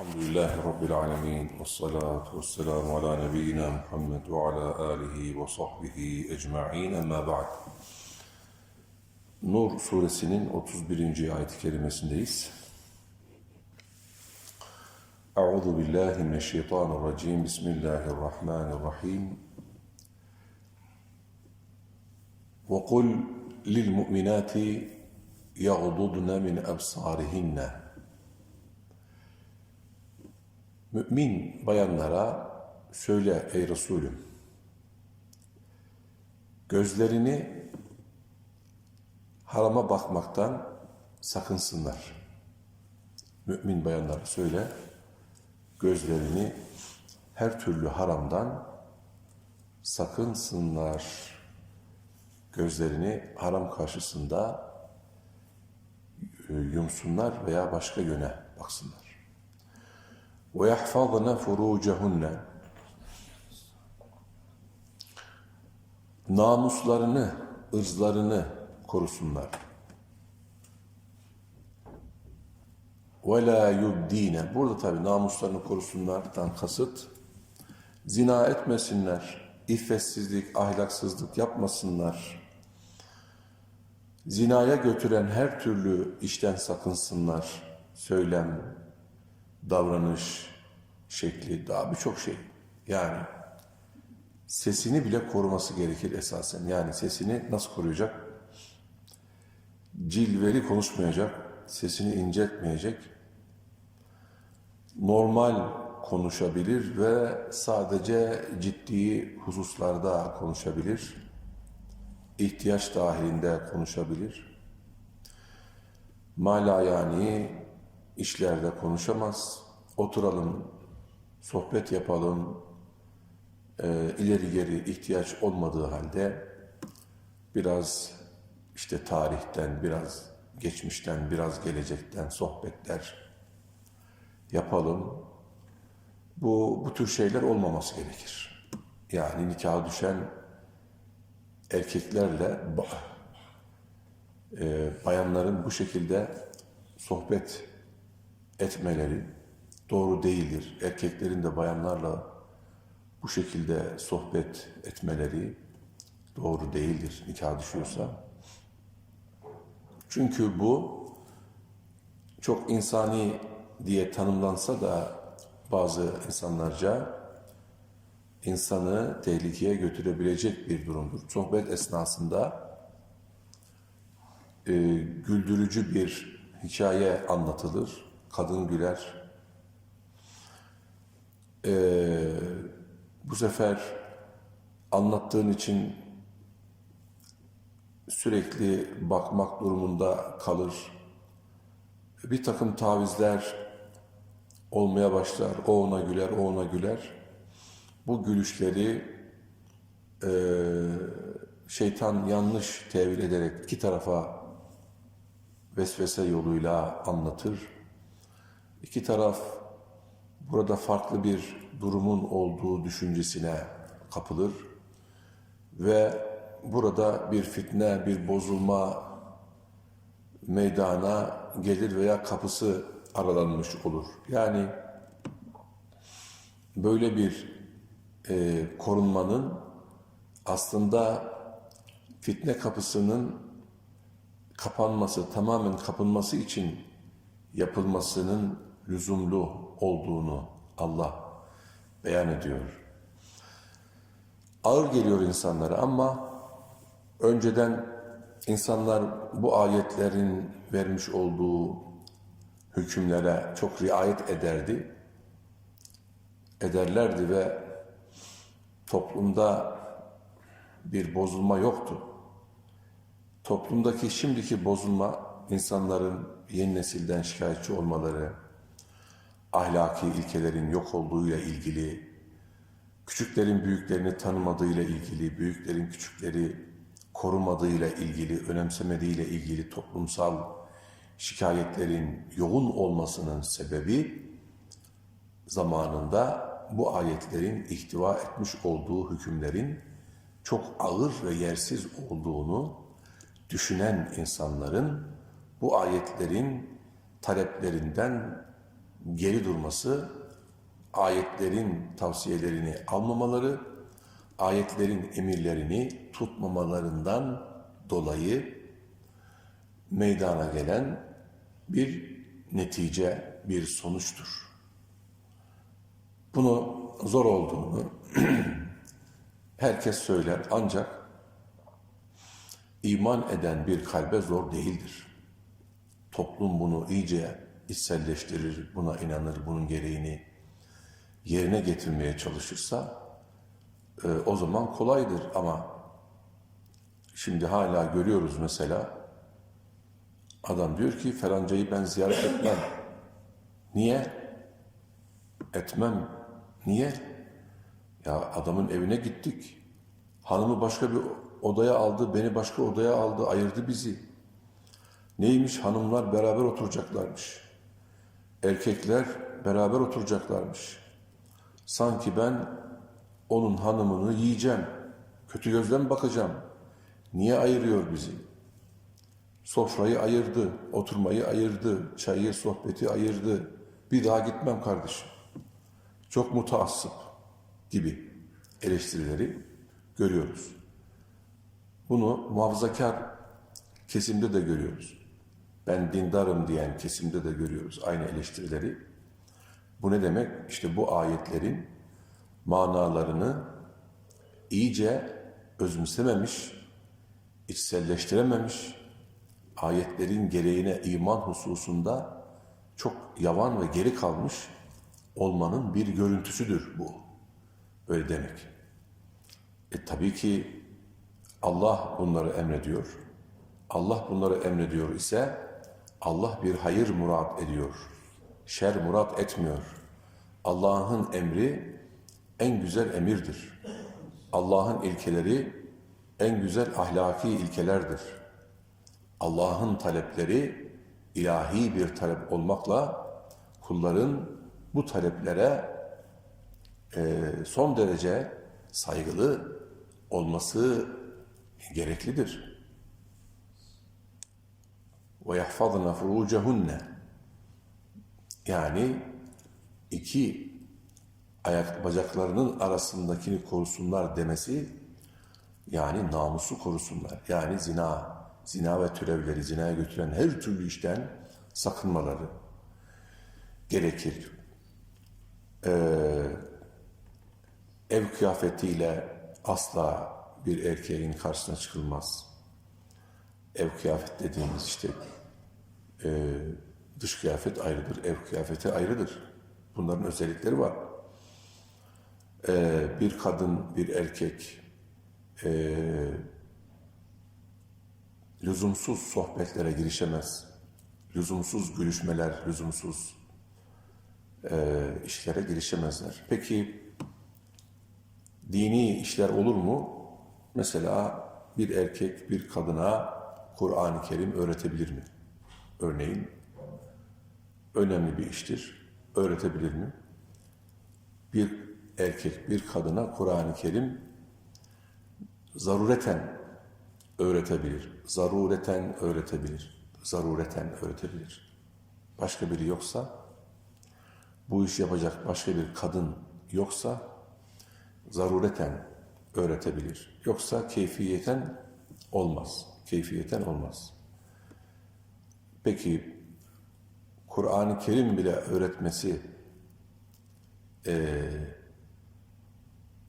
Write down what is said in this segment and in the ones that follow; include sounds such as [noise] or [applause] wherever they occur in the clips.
Elhamdülillahi Rabbil alemin. Ve salatu ve selamu ala nebiyyina Muhammed ve ala alihi ve sahbihi ecma'in. Emma ba'd. Nur suresinin 31. ayet-i kerimesindeyiz. Euzu billahi mineşşeytanirracim. Bismillahirrahmanirrahim. Ve kul lil mu'minati yaghdudna min absarihinna Mümin bayanlara söyle ey Resulüm, gözlerini harama bakmaktan sakınsınlar. Mümin bayanlara söyle, gözlerini her türlü haramdan sakınsınlar. Gözlerini haram karşısında e, yumsunlar veya başka yöne baksınlar. وَيَحْفَظْنَ فُرُوجَهُنَّ Namuslarını, ırzlarını korusunlar. وَلَا يُبْد۪ينَ Burada tabi namuslarını korusunlardan kasıt, zina etmesinler, iffetsizlik, ahlaksızlık yapmasınlar, zinaya götüren her türlü işten sakınsınlar, söylem, davranış şekli, daha birçok şey. Yani sesini bile koruması gerekir esasen. Yani sesini nasıl koruyacak? Cilveli konuşmayacak, sesini incetmeyecek, normal konuşabilir ve sadece ciddi hususlarda konuşabilir, ihtiyaç dahilinde konuşabilir. Mala yani işlerde konuşamaz. Oturalım, sohbet yapalım, e, ileri geri ihtiyaç olmadığı halde biraz işte tarihten, biraz geçmişten, biraz gelecekten sohbetler yapalım. Bu, bu tür şeyler olmaması gerekir. Yani nikaha düşen erkeklerle e, bayanların bu şekilde sohbet etmeleri doğru değildir. Erkeklerin de bayanlarla bu şekilde sohbet etmeleri doğru değildir nikah düşüyorsa. Çünkü bu çok insani diye tanımlansa da bazı insanlarca insanı tehlikeye götürebilecek bir durumdur. Sohbet esnasında e, güldürücü bir hikaye anlatılır kadın güler. Ee, bu sefer anlattığın için sürekli bakmak durumunda kalır. Bir takım tavizler olmaya başlar. O ona güler, o ona güler. Bu gülüşleri e, şeytan yanlış tevil ederek iki tarafa vesvese yoluyla anlatır İki taraf burada farklı bir durumun olduğu düşüncesine kapılır ve burada bir fitne, bir bozulma meydana gelir veya kapısı aralanmış olur. Yani böyle bir e, korunmanın aslında fitne kapısının kapanması, tamamen kapanması için yapılmasının lüzumlu olduğunu Allah beyan ediyor. Ağır geliyor insanlara ama önceden insanlar bu ayetlerin vermiş olduğu hükümlere çok riayet ederdi, ederlerdi ve toplumda bir bozulma yoktu. Toplumdaki şimdiki bozulma insanların yeni nesilden şikayetçi olmaları, ahlaki ilkelerin yok olduğuyla ilgili, küçüklerin büyüklerini tanımadığıyla ilgili, büyüklerin küçükleri korumadığıyla ilgili, önemsemediğiyle ilgili toplumsal şikayetlerin yoğun olmasının sebebi zamanında bu ayetlerin ihtiva etmiş olduğu hükümlerin çok ağır ve yersiz olduğunu düşünen insanların bu ayetlerin taleplerinden geri durması, ayetlerin tavsiyelerini almamaları, ayetlerin emirlerini tutmamalarından dolayı meydana gelen bir netice, bir sonuçtur. Bunu zor olduğunu [clears throat] herkes söyler ancak iman eden bir kalbe zor değildir. Toplum bunu iyice içselleştirir, buna inanır, bunun gereğini yerine getirmeye çalışırsa e, o zaman kolaydır ama şimdi hala görüyoruz mesela adam diyor ki felancayı ben ziyaret etmem. Niye? Etmem. Niye? Ya adamın evine gittik. Hanımı başka bir odaya aldı, beni başka odaya aldı, ayırdı bizi. Neymiş? Hanımlar beraber oturacaklarmış. Erkekler beraber oturacaklarmış. Sanki ben onun hanımını yiyeceğim. Kötü gözle bakacağım? Niye ayırıyor bizi? Sofrayı ayırdı, oturmayı ayırdı, çayı, sohbeti ayırdı. Bir daha gitmem kardeşim. Çok mutaassıp gibi eleştirileri görüyoruz. Bunu muhafazakar kesimde de görüyoruz. Ben dindarım diyen kesimde de görüyoruz aynı eleştirileri. Bu ne demek? İşte bu ayetlerin manalarını iyice özümsememiş, içselleştirememiş, ayetlerin gereğine iman hususunda çok yavan ve geri kalmış olmanın bir görüntüsüdür bu. Öyle demek. E tabii ki Allah bunları emrediyor. Allah bunları emrediyor ise Allah bir hayır murat ediyor. Şer murat etmiyor. Allah'ın emri en güzel emirdir. Allah'ın ilkeleri en güzel ahlaki ilkelerdir. Allah'ın talepleri ilahi bir talep olmakla kulların bu taleplere e, son derece saygılı olması gereklidir. Yahfazna furucehunne yani iki ayak bacaklarının arasındakini korusunlar demesi yani namusu korusunlar. Yani zina, zina ve türevleri zinaya götüren her türlü işten sakınmaları gerekir. Ee, ev kıyafetiyle asla bir erkeğin karşısına çıkılmaz. Ev kıyafet dediğimiz işte e, dış kıyafet ayrıdır, ev kıyafeti ayrıdır. Bunların özellikleri var. Ee, bir kadın, bir erkek e, lüzumsuz sohbetlere girişemez. Lüzumsuz gülüşmeler, lüzumsuz e, işlere girişemezler. Peki dini işler olur mu? Mesela bir erkek bir kadına Kur'an-ı Kerim öğretebilir mi? Örneğin önemli bir iştir. Öğretebilir mi? Bir erkek bir kadına Kur'an-ı Kerim zarureten öğretebilir. Zarureten öğretebilir. Zarureten öğretebilir. Başka biri yoksa, bu iş yapacak başka bir kadın yoksa, zarureten öğretebilir. Yoksa keyfiyeten olmaz. Keyfiyeten olmaz. Peki, Kur'an-ı Kerim bile öğretmesi eee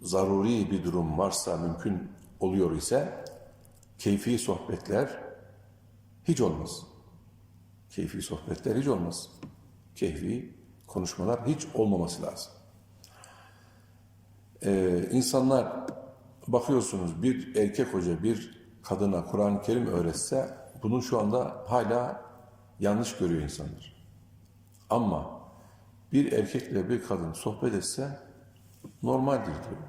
zaruri bir durum varsa, mümkün oluyor ise keyfi sohbetler hiç olmaz. Keyfi sohbetler hiç olmaz. Keyfi konuşmalar hiç olmaması lazım. Ee, insanlar bakıyorsunuz bir erkek hoca bir kadına Kur'an-ı Kerim öğretse bunun şu anda hala yanlış görüyor insanlar. Ama bir erkekle bir kadın sohbet etse normaldir diyor.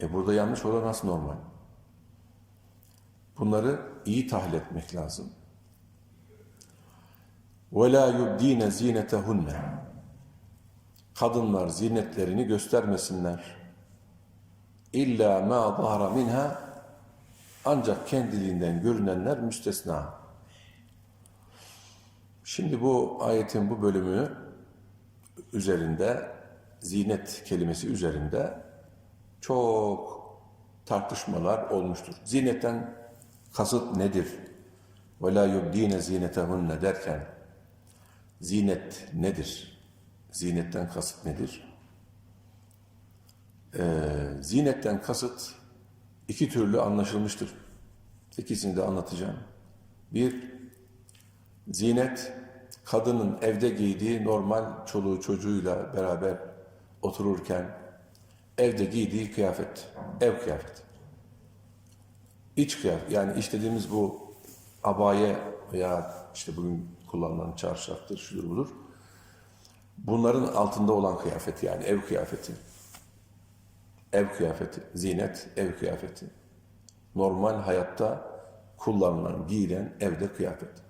E burada yanlış olan nasıl normal? Bunları iyi tahlil etmek lazım. وَلَا يُبْد۪ينَ زِينَتَهُنَّ Kadınlar zinetlerini göstermesinler. İlla ma zahara minha ancak kendiliğinden görünenler müstesna. Şimdi bu ayetin bu bölümünü üzerinde, zinet kelimesi üzerinde çok tartışmalar olmuştur. Zinetten kasıt nedir? La yubdine zinetehunne derken zinet nedir? Zinetten kasıt nedir? Ee, zinetten kasıt iki türlü anlaşılmıştır. İkisini de anlatacağım. Bir, zinet kadının evde giydiği normal çoluğu çocuğuyla beraber otururken evde giydiği kıyafet, ev kıyafeti. İç kıyafet, yani iç dediğimiz bu abaye veya işte bugün kullanılan çarşaftır, şudur budur. Bunların altında olan kıyafet yani ev kıyafeti. Ev kıyafeti, zinet, ev kıyafeti. Normal hayatta kullanılan, giyilen evde kıyafet.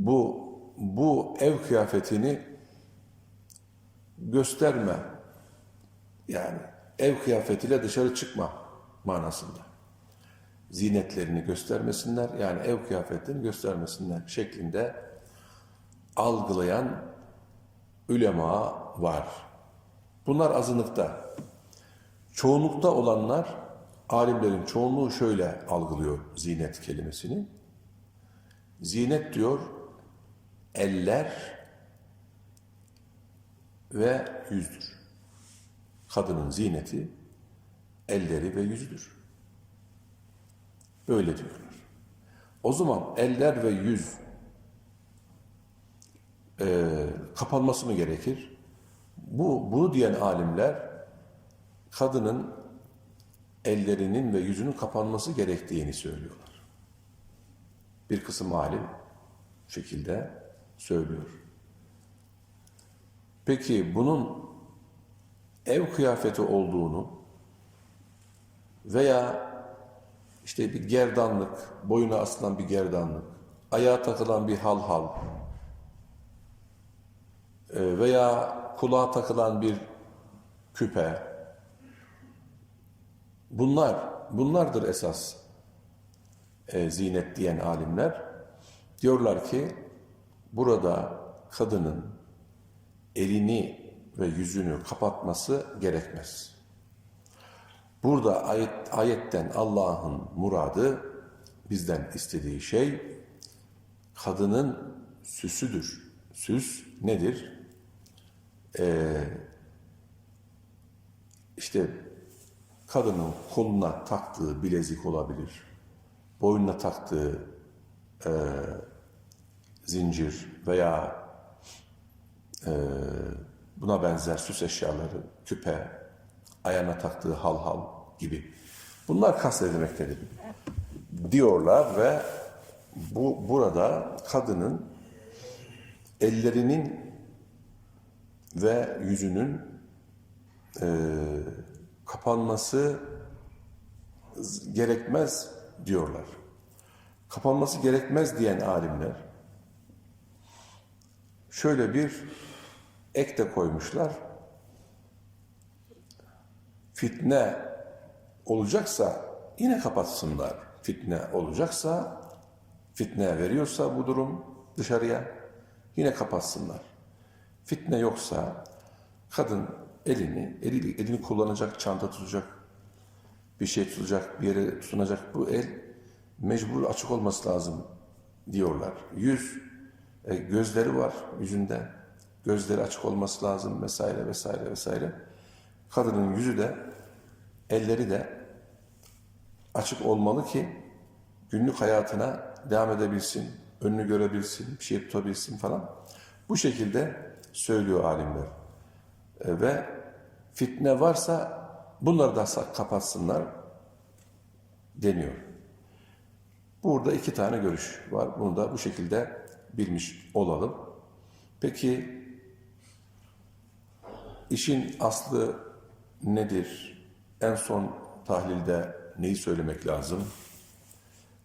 Bu, bu ev kıyafetini gösterme, yani ev kıyafetiyle dışarı çıkma manasında. Zinetlerini göstermesinler, yani ev kıyafetlerini göstermesinler şeklinde algılayan ülema var. Bunlar azınlıkta. Çoğunlukta olanlar, alimlerin çoğunluğu şöyle algılıyor zinet kelimesini. Zinet diyor, eller ve yüzdür. Kadının zineti, elleri ve yüzüdür. Böyle diyorlar. O zaman eller ve yüz e, kapanması mı gerekir? Bu bunu diyen alimler kadının ellerinin ve yüzünün kapanması gerektiğini söylüyorlar. Bir kısım alim şekilde söylüyor. Peki bunun ev kıyafeti olduğunu veya işte bir gerdanlık, boyuna asılan bir gerdanlık, ayağa takılan bir halhal e, veya kulağa takılan bir küpe bunlar bunlardır esas e, zinet diyen alimler diyorlar ki burada kadının elini ve yüzünü kapatması gerekmez. Burada ayet, ayetten Allah'ın muradı bizden istediği şey kadının süsüdür. Süs nedir? Ee, işte kadının koluna taktığı bilezik olabilir. Boynuna taktığı e, zincir veya e, buna benzer süs eşyaları, küpe, ayağına taktığı halhal gibi. Bunlar kastedilmektedir diyorlar ve bu burada kadının ellerinin ve yüzünün e, kapanması gerekmez diyorlar. Kapanması gerekmez diyen alimler şöyle bir ek de koymuşlar. Fitne olacaksa yine kapatsınlar. Fitne olacaksa, fitne veriyorsa bu durum dışarıya yine kapatsınlar. Fitne yoksa kadın elini, eli, elini kullanacak, çanta tutacak, bir şey tutacak, bir yere tutunacak bu el mecbur açık olması lazım diyorlar. Yüz, e, gözleri var yüzünde, gözleri açık olması lazım vesaire vesaire vesaire. Kadının yüzü de, elleri de açık olmalı ki günlük hayatına devam edebilsin, önünü görebilsin, bir şey tutabilsin falan. Bu şekilde söylüyor alimler. E, ve fitne varsa bunları da kapatsınlar deniyor. Burada iki tane görüş var. Bunu da bu şekilde bilmiş olalım. Peki işin aslı nedir? En son tahlilde neyi söylemek lazım?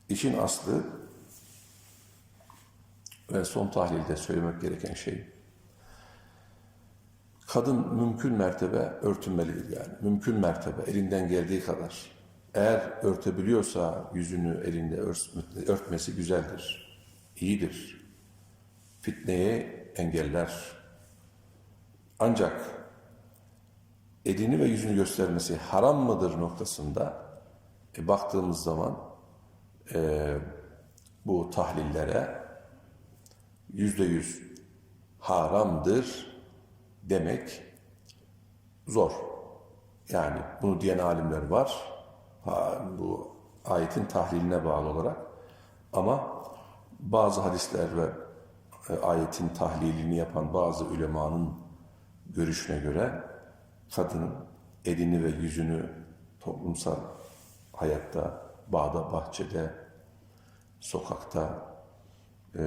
İşin aslı ve son tahlilde söylemek gereken şey kadın mümkün mertebe örtünmelidir yani. Mümkün mertebe elinden geldiği kadar. Eğer örtebiliyorsa yüzünü elinde örtmesi güzeldir, iyidir. Fitneye engeller Ancak elini ve yüzünü göstermesi haram mıdır noktasında e, baktığımız zaman e, bu tahlillere yüzde yüz haramdır demek zor. Yani bunu diyen alimler var. Bu ayetin tahliline bağlı olarak. Ama bazı hadisler ve ayetin tahlilini yapan bazı ulemanın görüşüne göre kadının elini ve yüzünü toplumsal hayatta, bağda, bahçede, sokakta e,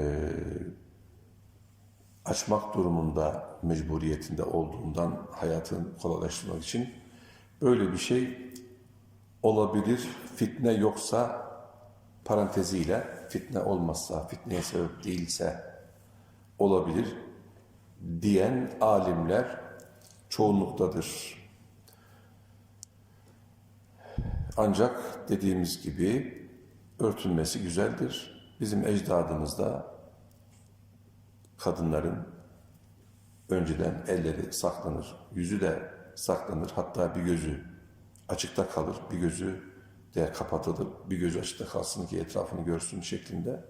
açmak durumunda mecburiyetinde olduğundan hayatını kolaylaştırmak için böyle bir şey olabilir. Fitne yoksa paranteziyle fitne olmazsa, fitneye sebep değilse olabilir diyen alimler çoğunluktadır. Ancak dediğimiz gibi örtünmesi güzeldir. Bizim ecdadımızda kadınların önceden elleri saklanır, yüzü de saklanır. Hatta bir gözü açıkta kalır, bir gözü de kapatılır, bir gözü açıkta kalsın ki etrafını görsün şeklinde.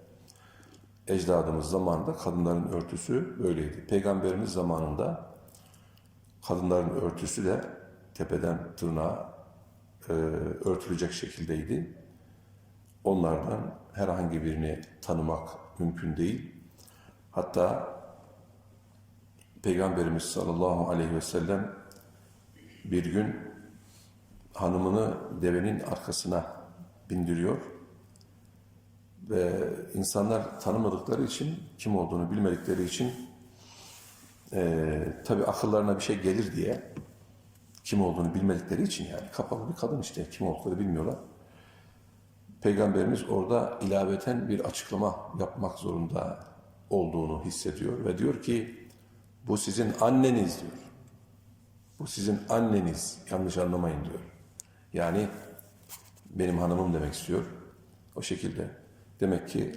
Ecdadımız zamanında kadınların örtüsü böyleydi. Peygamberimiz zamanında kadınların örtüsü de tepeden tırnağa e, örtülecek şekildeydi. Onlardan herhangi birini tanımak mümkün değil. Hatta Peygamberimiz sallallahu aleyhi ve sellem bir gün hanımını devenin arkasına bindiriyor ve insanlar tanımadıkları için, kim olduğunu bilmedikleri için e, tabi akıllarına bir şey gelir diye kim olduğunu bilmedikleri için yani kapalı bir kadın işte kim oldukları bilmiyorlar. Peygamberimiz orada ilaveten bir açıklama yapmak zorunda olduğunu hissediyor ve diyor ki bu sizin anneniz diyor. Bu sizin anneniz. Yanlış anlamayın diyor. Yani benim hanımım demek istiyor. O şekilde. Demek ki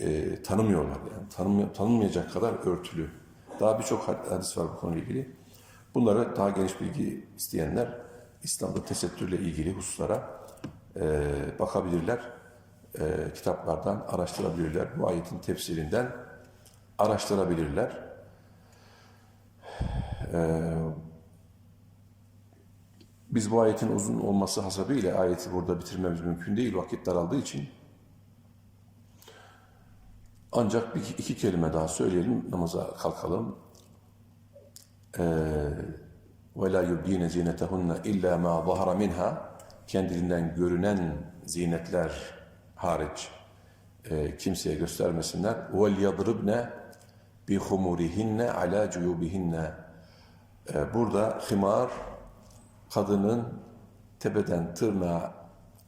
e, tanımıyorlar yani. Tanım, tanınmayacak kadar örtülü. Daha birçok hadis var bu konuyla ilgili. Bunları daha geniş bilgi isteyenler İslam'da tesettürle ilgili hususlara e, bakabilirler. E, kitaplardan araştırabilirler. Bu ayetin tefsirinden araştırabilirler. E, biz bu ayetin uzun olması hasebiyle ayeti burada bitirmemiz mümkün değil. Vakit daraldığı için. Ancak bir iki kelime daha söyleyelim, namaza kalkalım. La yubdine zinetehunne illa ma zahara minha kendiliğinden görünen zinetler hariç e, kimseye göstermesinler. Bi humurihinne ala cuyubihinne. E, burada himar kadının tepeden tırnağa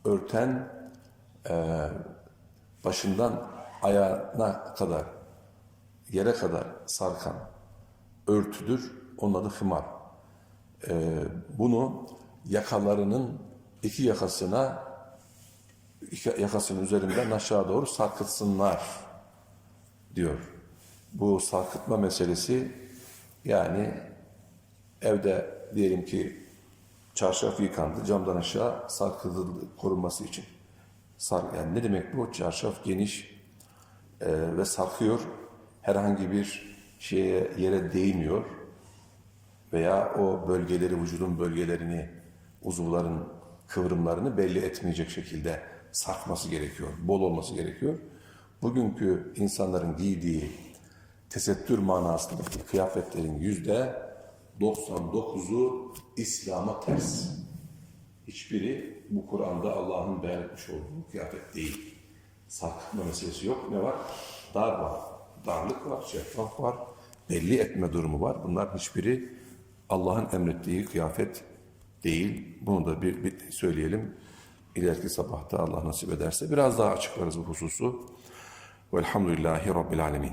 örten e, başından ayağına kadar yere kadar sarkan örtüdür. Onun adı himar. E, bunu yakalarının iki yakasına iki yakasının üzerinden aşağı doğru sarkıtsınlar diyor. Bu sarkıtma meselesi yani evde diyelim ki çarşaf yıkandı camdan aşağı sarkıtıldı korunması için. Sar, yani ne demek bu? Çarşaf geniş e, ve sarkıyor. Herhangi bir şeye yere değmiyor veya o bölgeleri, vücudun bölgelerini, uzuvların kıvrımlarını belli etmeyecek şekilde sarkması gerekiyor, bol olması gerekiyor. Bugünkü insanların giydiği tesettür manasındaki kıyafetlerin yüzde 99'u İslam'a ters. Hiçbiri bu Kur'an'da Allah'ın beyan etmiş olduğu kıyafet değil. Sarkıtma meselesi yok. Ne var? Dar var. Darlık var, şeffaf var. Belli etme durumu var. Bunlar hiçbiri Allah'ın emrettiği kıyafet değil. Bunu da bir, bir söyleyelim. İleriki sabahta Allah nasip ederse biraz daha açıklarız bu hususu. Velhamdülillahi Rabbil Alemin.